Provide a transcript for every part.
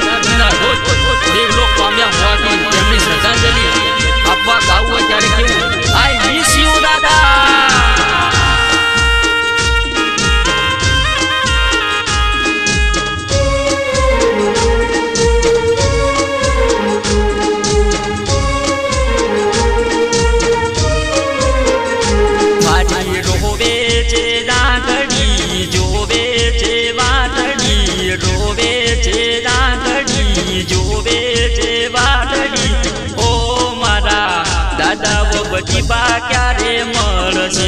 Yeah. દાદાઓ બચી બા ક્યારે મળશે?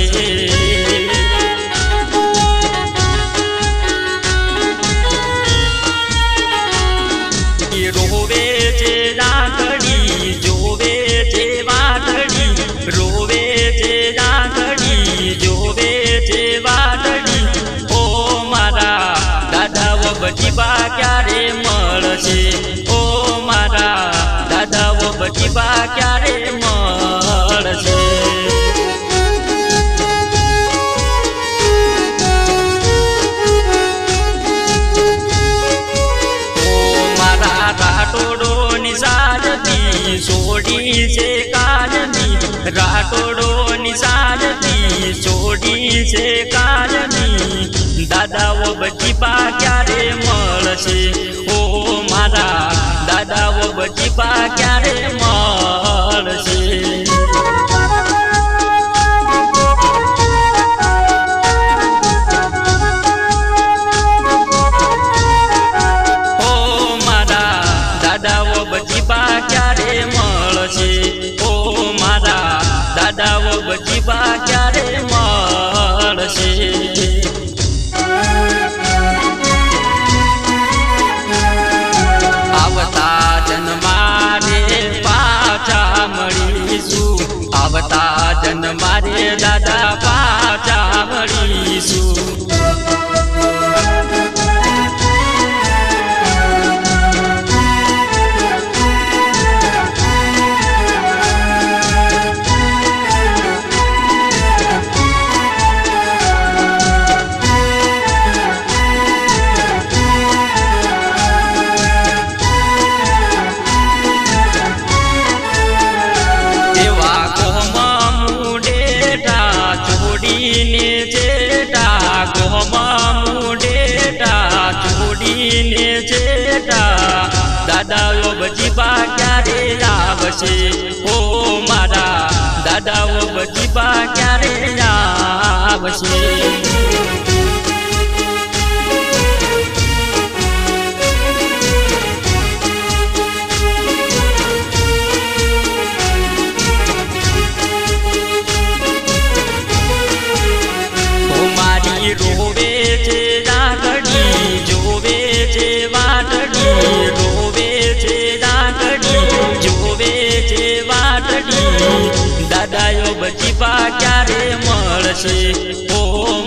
छोड़ी से कारमी रातोड़ो निशान भी छोड़ी से कारमी दादा वो बच्ची पा क्या रे मो દાદાઓ બજીબા ક્યારે આવશે ઓ મારા દાદાઓ બજીબા ક્યારે આવશે બજીબા ક્યારે મળશે? ઓ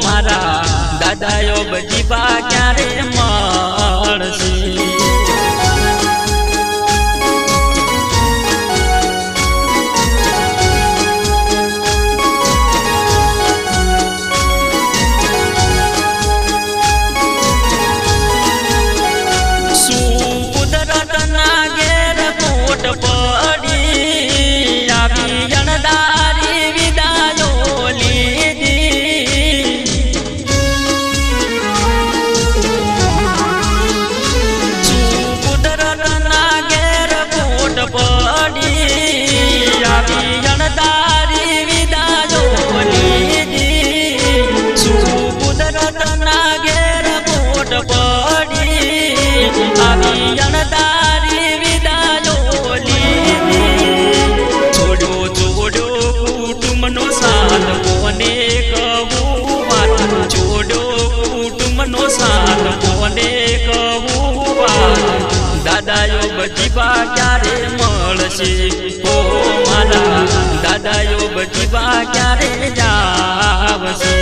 મારા દાદાયો બજીબા ક્યારે મળ બટીબા ક્યારે મળશે. ઓ મારા દાદાયો બટીબા ક્યારે જાવશે.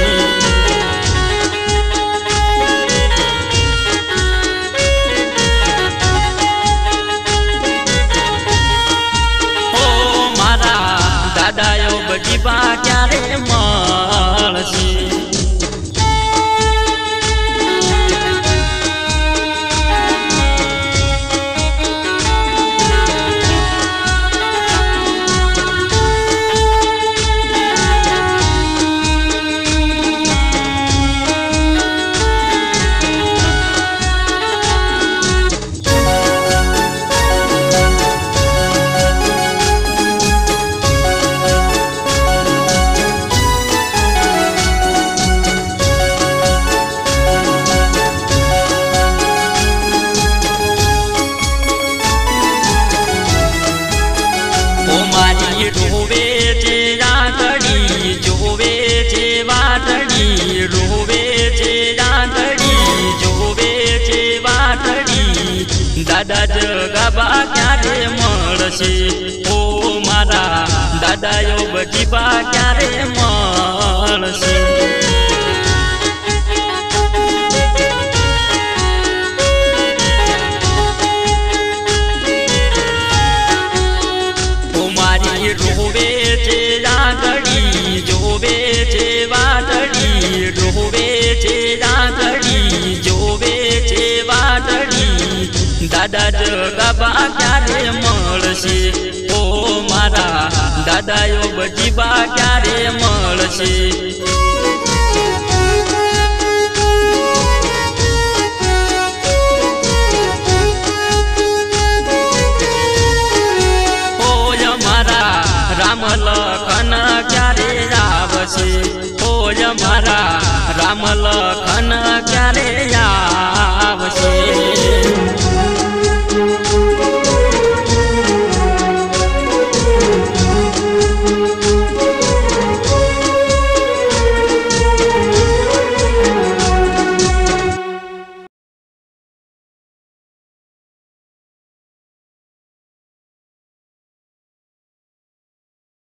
દાદાયો બટીબા ક્યારે મળશે. વાટડી રોવે છે રાતડી જોવે છે વાટડી રોવે છે રાતડી જોવે છે વાટડી દાદા જગાબા ક્યારે મળશે ઓ મારા દાદા યોગ જીબા ક્યારે મળશે દાદા જગાબા ક્યારે મળશે? ઓ મારા દાદાયો બજીબા ક્યારે મળશે? રામ લખન ક્યારે આવશે? ઓય મારા રામ લખન ક્યારે